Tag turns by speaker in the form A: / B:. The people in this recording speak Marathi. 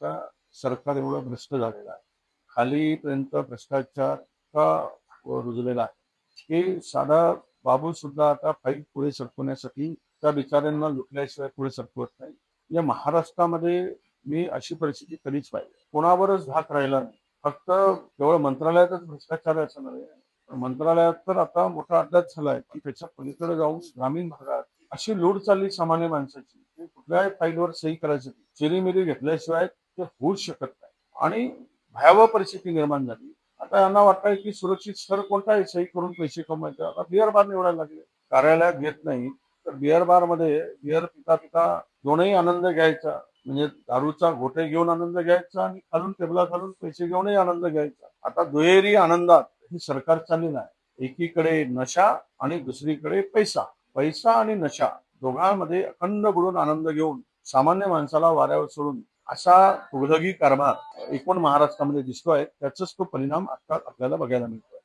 A: का सरकार एवढं भ्रष्ट झालेलं आहे? खालीपर्यंत भ्रष्टाचार का रुजलेला आहे. की साधा बाबू सुद्धा आता फाईल पुढे सरकवण्यासाठी त्या बिचाऱ्यांना लुटल्याशिवाय पुढे सरकवत नाही. या महाराष्ट्रामध्ये मी अशी परिस्थिती कधीच पाहिजे कोणावरच धाक राहिला नाही. फक्त केवळ मंत्रालयातच भ्रष्टाचार असं नव्हे मंत्रालयात तर आता मोठा अड्डाच झालाय की त्याच्या पलीकडे जाऊन ग्रामीण भागात अशी लोड चालली सामान्य माणसाची कुठल्याही फाईलवर सही करायची चिरीमिरी घेतल्याशिवाय होऊ शकत नाही. आणि भयावह परिस्थिती निर्माण झाली. आता यांना वाटतंय की सुरक्षित स्तर कोणता आहे? सही करून पैसे कमवायचे. आता बिअर बार निवडायला लागले. कार्यालयात घेत नाही. तर बिअर बारमध्ये बिअर पिता पिता दोनही आनंद घ्यायचा. म्हणजे दारूचा घोटे घेऊन आनंद घ्यायचा आणि खालून टेबला घालून पैसे घेऊनही आनंद घ्यायचा. आता दुहेरी आनंदात ही सरकार चाललेलं आहे एकीकडे नशा आणि दुसरीकडे पैसा. पैसा आणि नशा दोघांमध्ये अखंड बुडून आनंद घेऊन सामान्य माणसाला वाऱ्यावर सोडून असा तुघलगी कारभार एकूण महाराष्ट्रामध्ये दिसतोय त्याचाच तो परिणाम आता आपल्याला बघायला मिळतोय.